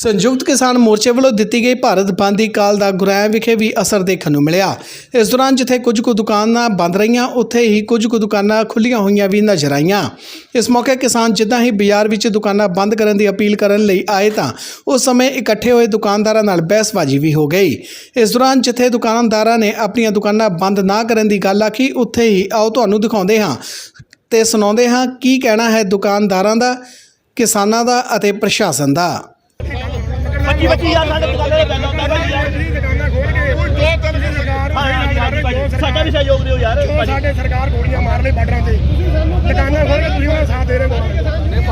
ਸੰਯੁਕਤ ਕਿਸਾਨ ਮੋਰਚੇ ਵੱਲੋਂ ਦਿੱਤੀ ਗਈ ਭਾਰਤ ਬੰਦ ਦੀ ਕਾਲ ਦਾ ਗੁਰੈਮ ਵਿਖੇ ਵੀ ਅਸਰ ਦੇਖਣ ਨੂੰ ਮਿਲਿਆ। ਇਸ ਦੌਰਾਨ ਜਿੱਥੇ ਕੁਝ ਕੁ ਦੁਕਾਨਾਂ ਬੰਦ ਰਹੀਆਂ, ਉੱਥੇ ਹੀ ਕੁਝ ਕੁ ਦੁਕਾਨਾਂ ਖੁੱਲੀਆਂ ਹੋਈਆਂ ਵੀ ਨਜ਼ਰ ਆਈਆਂ। ਇਸ ਮੌਕੇ ਕਿਸਾਨ ਜਿੱਦਾਂ ਹੀ ਬਾਜ਼ਾਰ ਵਿੱਚ ਦੁਕਾਨਾਂ ਬੰਦ ਕਰਨ ਦੀ ਅਪੀਲ ਕਰਨ ਲਈ ਆਏ ਤਾਂ ਉਸ ਸਮੇਂ ਇਕੱਠੇ ਹੋਏ ਦੁਕਾਨਦਾਰਾਂ ਨਾਲ ਬਹਿਸਬਾਜ਼ੀ ਵੀ ਹੋ ਗਈ। ਇਸ ਦੌਰਾਨ ਜਿੱਥੇ ਦੁਕਾਨਦਾਰਾਂ ਨੇ ਆਪਣੀਆਂ ਦੁਕਾਨਾਂ ਬੰਦ ਨਾ ਕਰਨ ਦੀ ਗੱਲ ਆਖੀ, ਉੱਥੇ ਹੀ ਆਓ ਤੁਹਾਨੂੰ ਦਿਖਾਉਂਦੇ ਹਾਂ ਤੇ ਸੁਣਾਉਂਦੇ ਹਾਂ ਕੀ ਕਹਿਣਾ ਹੈ ਦੁਕਾਨਦਾਰਾਂ ਦਾ, ਕਿਸਾਨਾਂ ਦਾ ਅਤੇ ਪ੍ਰਸ਼ਾਸਨ ਦਾ। ਪੱਚੀ ਪੱਚੀ ਸਾਡੇ ਦੁਕਾਨਾਂ ਦਾ ਪੈਂਦਾ ਹੁੰਦਾ ਭਾਈ ਯਾਰ ਦੁਕਾਨਾਂ ਖੋਲ ਕੇ ਦੋ ਤਿੰਨ ਦੀ ਸਰਕਾਰ ਹਾਂ ਹਾਂ ਹਾਂਜੀ ਭਾਈ ਸਾਡਾ ਵੀ ਸਹਿਯੋਗ ਦਿਓ ਯਾਰ ਜੋ ਭਾਜੀ ਸਾਡੇ ਸਰਕਾਰ ਗੋਲੀਆਂ ਮਾਰ ਲਈ ਬਾਰਡਰਾਂ ਤੇ ਦੁਕਾਨਾਂ ਖੋਲ ਕੇ ਤੁਸੀਂ ਉਹਨਾਂ ਦਾ ਸਾਥ ਦੇ ਰਹੇ ਹੋ ਨਹੀਂ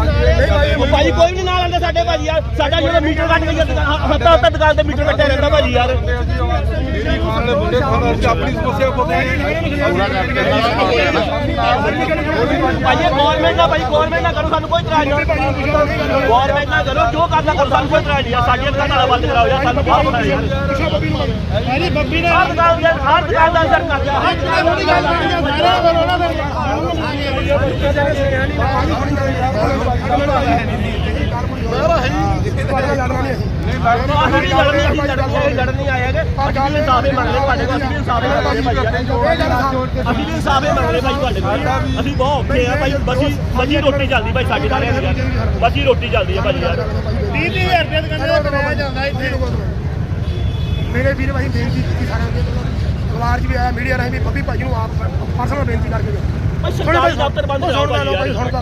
ਭਾਈ ਉਹ ਭਾਜੀ ਕੋਈ ਵੀ ਨਹੀਂ ਨਾਲ ਆਂਦਾ ਸਾਡੇ ਭਾਜੀ ਯਾਰ, ਸਾਡਾ ਜਿਹੜਾ ਮੀਟਰ ਕੱਟ ਗਈ ਹੱਤਾ ਹੱਤਾ ਦੁਕਾਨ ਤੇ ਮੀਟਰ ਕੱਟਿਆ ਰਹਿੰਦਾ ਭਾਜੀ ਯਾਰ। ਆਪਣੀ ਸਮੱਸਿਆ ਪਤਾ ਭਾਜੀ ਗਵਰਨਮੈਂਟ ਨਾਲ ਭਾਈ ਗਵਰਨਮੈਂਟ ਨਾਲ ਕਰੋ, ਸਾਨੂੰ ਕੋਈ ਇਤਰਾਜ਼ ਨਹੀਂ। ਗਵਰਨਮੈਂਟ ਨਾਲ ਕਰੋ, ਜੋ ਕਰਨਾ ਕਰੋ, ਸਾਨੂੰ ਕੋਈ ਇਤਰਾਜ਼ ਨਹੀਂ ਸਾਡੀਆਂ ਦੁਕਾਨਾਂ ਬੰਦ ਕਰਾਓ ਯਾਰ, ਸਾਨੂੰ ਬਾਹਰ ਬਣਾਓ ਯਾਰ। ਭਾਈ ਬੱਬੀ ਨੇ ਹਰ ਦੁਕਾਨ ਯਾਰ ਹਰ ਦੁਕਾਨ ਦਾ ਅਸਰ ਕਰ ਗਿਆ ਹਰ ਦੁਕਾਨ ਦਾ ਅਸੀਂ ਵੀ ਅਸੀਂ ਲੜਨੀ ਅਸੀਂ ਲੜਨ ਨਹੀਂ ਆਏ ਹੈਗੇ ਅਸੀਂ ਵੀ ਇਨਸਾਫ ਹੀ ਤੁਹਾਡੇ ਕੋਲ ਅਸੀਂ ਵੀ ਇਨਸਾਫ ਹੀ ਭਾਈ ਅਸੀਂ ਵੀ ਇਨਸਾਫ ਹੀ ਭਾਈ ਤੁਹਾਡੇ ਕੋਲ ਅਸੀਂ ਬਹੁਤ ਔਖੇ ਆ ਭਾਈ ਬਸੀ ਬਸੀ ਰੋਟੀ ਚੱਲਦੀ ਭਾਈ ਸਾਡੇ ਸਾਰਿਆਂ ਦੀ ਬਸੀ ਰੋਟੀ ਚੱਲਦੀ ਹੈ ਭਾਈ ਯਾਰ 30000 ਰੁਪਏ ਦੁਕਾਨਾਂ ਦਾ ਕਿਰਾਇਆ ਜਾਂਦਾ ਇੱਥੇ ਮੇਰੇ ਵੀਰ ਭਾਈ ਬੇਨਤੀ ਕੀਤੀ ਸਾਰਿਆਂ ਦੇ ਅਖਬਾਰ 'ਚ ਵੀ ਆਇਆ, ਮੀਡੀਆ ਰਾਹੀਂ ਵੀ ਬੱਬੀ ਭਾਈ ਨੂੰ ਆਪ ਪਰਸਨਲ ਬੇਨਤੀ ਕਰਕੇ। ਸਰਕਾਰੀ ਦਫ਼ਤਰ ਬੰਦ ਉਹ ਕਰਾਓ ਸੁਣਦਾ ਲਓ ਭਾਈ ਭਾਈ ਯਾਰ। ਸੁਣਦਾ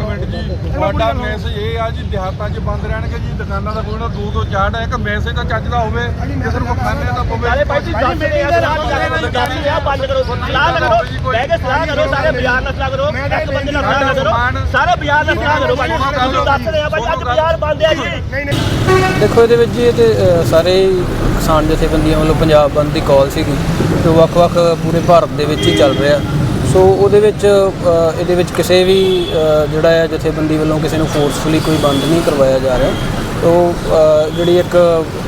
ਤੁਹਾਡਾ ਮੈਸੇਜ ਇਹ ਆ ਜੀ ਦਿਹਾਤਾਂ 'ਚ ਬੰਦ ਰਹਿਣਗੇ ਜੀ ਦੁਕਾਨਾਂ ਦਾ ਕੋਈ ਨਾ ਦੋ ਦੋ ਚਾਰ ਹੈ ਇੱਕ ਮੈਸੇਜ ਤਾਂ ਚੱਜਦਾ ਹੋਵੇ ਕਿਸੇ ਨੂੰ ਖਾਣੇ ਦਾ ਪਵੇ। ਸਾਰੇ ਭਾਈ ਤੁਸੀਂ ਦੱਸ ਰਹੇ ਆ ਸਲਾਹ ਕਰ ਰਹੇ ਦੱਸ ਰਹੇ ਆ ਬੰਦ ਕਰੋ। ਸਲਾਹ ਕਰੋ ਬਹਿ ਕੇ ਸਲਾਹ ਕਰੋ ਸਾਰੇ ਬਾਜ਼ਾਰ ਨਾਲ ਸਲਾਹ ਕਰੋ ਇੱਕ ਬੰਦੇ ਨਾਲ ਸਲਾਹ ਕਰੋ। ਸਾਰੇ ਬਾਜ਼ਾਰ ਨਾਲ ਸਲਾਹ ਕਰੋ ਭਾਈ। ਤੁਸੀਂ ਦੱਸ ਰਹੇ ਆ ਭਾਈ ਅੱਜ ਬਾਜ਼ਾਰ ਬੰਦ ਹੈ ਜੀ। ਨਹੀਂ ਨਹੀਂ। ਦੇਖੋ ਇਹਦੇ ਵਿੱਚ ਜੀ ਇਹ ਤੇ ਸਾਰੇ ਕਿਸਾਨ ਜਥੇਬੰਦੀਆਂ ਵੱਲੋਂ ਪੰਜਾਬ ਬੰਦ ਦੀ ਕਾਲ ਸੀਗੀ ਜੋ ਵੱਖ-ਵੱਖ ਪੂਰੇ ਭਾਰਤ ਦੇ ਵਿੱਚ ਹੀ ਚੱਲ ਰਿਹਾ। ਸੋ ਉਹਦੇ ਵਿੱਚ ਅ, ਇਹਦੇ ਵਿੱਚ ਕਿਸੇ ਵੀ ਅ, ਜਿਹੜਾ ਹੈ ਜਥੇਬੰਦੀ ਵੱਲੋਂ ਕਿਸੇ ਨੂੰ ਫੋਰਸਫੁਲੀ ਕੋਈ ਬੰਦ ਨਹੀਂ ਕਰਵਾਇਆ ਜਾ ਰਿਹਾ ਤੋ ਅ, ਜਿਹੜੀ ਇੱਕ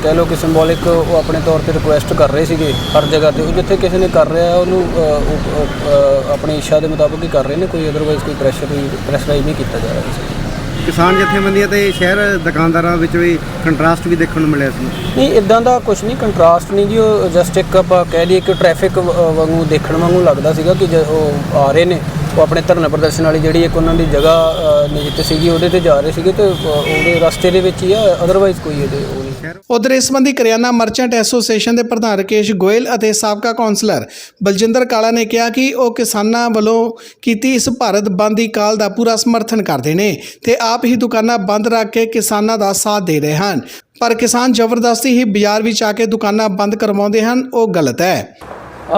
ਕਹਿ ਲਓ ਕਿ ਸਿੰਬੋਲਿਕ ਉਹ ਆਪਣੇ ਤੌਰ ਤੇ ਰਿਕੁਐਸਟ ਕਰ ਰਹੇ ਸੀਗੇ ਹਰ ਜਗ੍ਹਾ ਤੇ ਉਹ ਜਿੱਥੇ ਕਿਸੇ ਨੇ ਕਰ ਰਿਹਾ ਉਹਨੂੰ ਅ, ਉਹ, ਉਹ, ਅ, ਆਪਣੀ ਇੱਛਾ ਦੇ ਮੁਤਾਬਕ ਹੀ ਕਰ ਰਹੇ ਨੇ ਕੋਈ ਅਦਰਵਾਈਜ਼ ਕੋਈ ਪ੍ਰੈਸ਼ਰ ਪ੍ਰੈਸ਼ਰਾਈਜ਼ ਨਹੀਂ ਕੀਤਾ ਜਾ ਰਿਹਾ ਕਿਸੇ ਨੂੰ। ਕਿਸਾਨ ਜਥੇਬੰਦੀਆਂ ਤੇ ਸ਼ਹਿਰ ਦੁਕਾਨਦਾਰਾਂ ਵਿੱਚ ਵੀ ਕੰਟਰਾਸਟ ਵੀ ਦੇਖਣ ਨੂੰ ਮਿਲਿਆ ਸੀ। ਨਹੀਂ ਇਦਾਂ ਦਾ ਕੁਝ ਨਹੀਂ ਕੰਟਰਾਸਟ ਨਹੀਂ ਜੀ, ਉਹ ਜਸਟ ਇੱਕ ਆਪਾਂ ਕਹਿ ਲਈਏ ਕਿ ਟ੍ਰੈਫਿਕ ਵਾਂਗੂ ਦੇਖਣ ਵਾਂਗੂ ਲੱਗਦਾ ਸੀਗਾ ਕਿ ਜ- ਉਹ ਆ ਰਹੇ ਨੇ। ਉਹ ਆਪਣੇ ਧਰਨਾ ਪ੍ਰਦਰਸ਼ਨ ਵਾਲੀ ਜਿਹੜੀ ਇੱਕ ਉਹਨਾਂ ਦੀ ਜਗ੍ਹਾ ਨਿਯੁਕਤ ਸੀਗੀ ਉਹਦੇ ਤੇ ਜਾ ਰਹੇ ਸੀਗੇ ਤੇ ਉਹਦੇ ਰਸਤੇ ਦੇ ਵਿੱਚ ਹੀ ਆ ਅਦਰਵਾਈਜ਼ ਕੋਈ ਇਹਦੇ ਉਹ ਨਹੀਂ ਉਧਰ ਇਸ ਸੰਬੰਧੀ ਕਰਿਆਨਾ ਮਰਚੈਂਟ ਐਸੋਸੀਏਸ਼ਨ ਦੇ ਪ੍ਰਧਾਨ ਰਕੇਸ਼ ਗੋਇਲ ਅਤੇ ਸਾਬਕਾ ਕੌਂਸਲਰ ਬਲਜਿੰਦਰ ਕਾਲਾ ਨੇ ਕਿਹਾ ਕਿ ਉਹ ਕਿਸਾਨਾਂ ਵੱਲੋਂ ਕੀਤੀ ਇਸ ਭਾਰਤ ਬੰਦ ਦੀ ਕਾਲ ਦਾ ਪੂਰਾ ਸਮਰਥਨ ਕਰਦੇ ਨੇ ਤੇ ਆਪ ਹੀ ਦੁਕਾਨਾਂ ਬੰਦ ਰੱਖ ਕੇ ਕਿਸਾਨਾਂ ਦਾ ਸਾਥ ਦੇ ਰਹੇ ਹਨ। ਪਰ ਕਿਸਾਨ ਜ਼ਬਰਦਸਤੀ ਹੀ ਬਾਜ਼ਾਰ ਵਿੱਚ ਆ ਕੇ ਦੁਕਾਨਾਂ ਬੰਦ ਕਰਵਾਉਂਦੇ ਹਨ ਉਹ ਗਲਤ ਹੈ।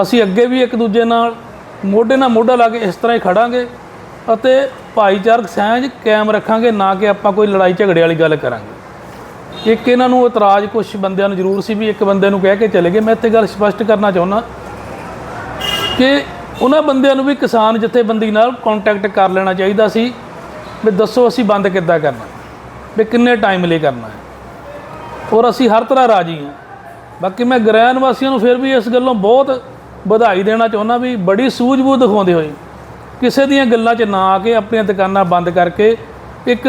ਅਸੀਂ ਅੱਗੇ ਵੀ ਇੱਕ ਦੂਜੇ ਨਾਲ ਮੋਢੇ ਨਾਲ ਮੋਢਾ ਲਾ ਕੇ ਇਸ ਤਰ੍ਹਾਂ ਹੀ ਖੜਾਂਗੇ ਅਤੇ ਭਾਈਚਾਰਕ ਸਾਂਝ ਕਾਇਮ ਰੱਖਾਂਗੇ, ਨਾ ਕਿ ਆਪਾਂ ਕੋਈ ਲੜਾਈ ਝਗੜੇ ਵਾਲੀ ਗੱਲ ਕਰਾਂਗੇ। ਇੱਕ ਇਹਨਾਂ ਨੂੰ ਇਤਰਾਜ਼ ਕੁਝ ਬੰਦਿਆਂ ਨੂੰ ਜ਼ਰੂਰ ਸੀ ਵੀ ਇੱਕ ਬੰਦੇ ਨੂੰ ਕਹਿ ਕੇ ਚਲੇ ਗਏ। ਮੈਂ ਇੱਥੇ ਗੱਲ ਸਪਸ਼ਟ ਕਰਨਾ ਚਾਹੁੰਦਾ ਕਿ ਉਹਨਾਂ ਬੰਦਿਆਂ ਨੂੰ ਵੀ ਕਿਸਾਨ ਜਥੇਬੰਦੀ ਨਾਲ ਕੰਟੈਕਟ ਕਰ ਲੈਣਾ ਚਾਹੀਦਾ ਸੀ ਵੀ ਦੱਸੋ ਅਸੀਂ ਬੰਦ ਕਿੱਦਾਂ ਕਰਨਾ, ਵੀ ਕਿੰਨੇ ਟਾਈਮ ਲਈ ਕਰਨਾ ਹੈ। ਔਰ ਅਸੀਂ ਹਰ ਤਰ੍ਹਾਂ ਰਾਜੀ ਹਾਂ। ਬਾਕੀ ਮੈਂ ਗ੍ਰਹਿਣ ਵਾਸੀਆਂ ਨੂੰ ਫਿਰ ਵੀ ਇਸ ਗੱਲੋਂ ਬਹੁਤ ਵਧਾਈ ਦੇਣਾ ਚਾਹੁੰਦਾ ਵੀ ਬੜੀ ਸੂਝ-ਬੂਝ ਦਿਖਾਉਂਦੇ ਹੋਏ। ਕਿਸੇ ਦੀਆਂ ਗੱਲਾਂ 'ਚ ਨਾ ਆ ਕੇ ਆਪਣੀਆਂ ਦੁਕਾਨਾਂ ਬੰਦ ਕਰਕੇ ਇੱਕ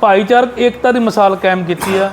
ਭਾਈਚਾਰਕ ਏਕਤਾ ਦੀ ਮਿਸਾਲ ਕਾਇਮ ਕੀਤੀ ਆ।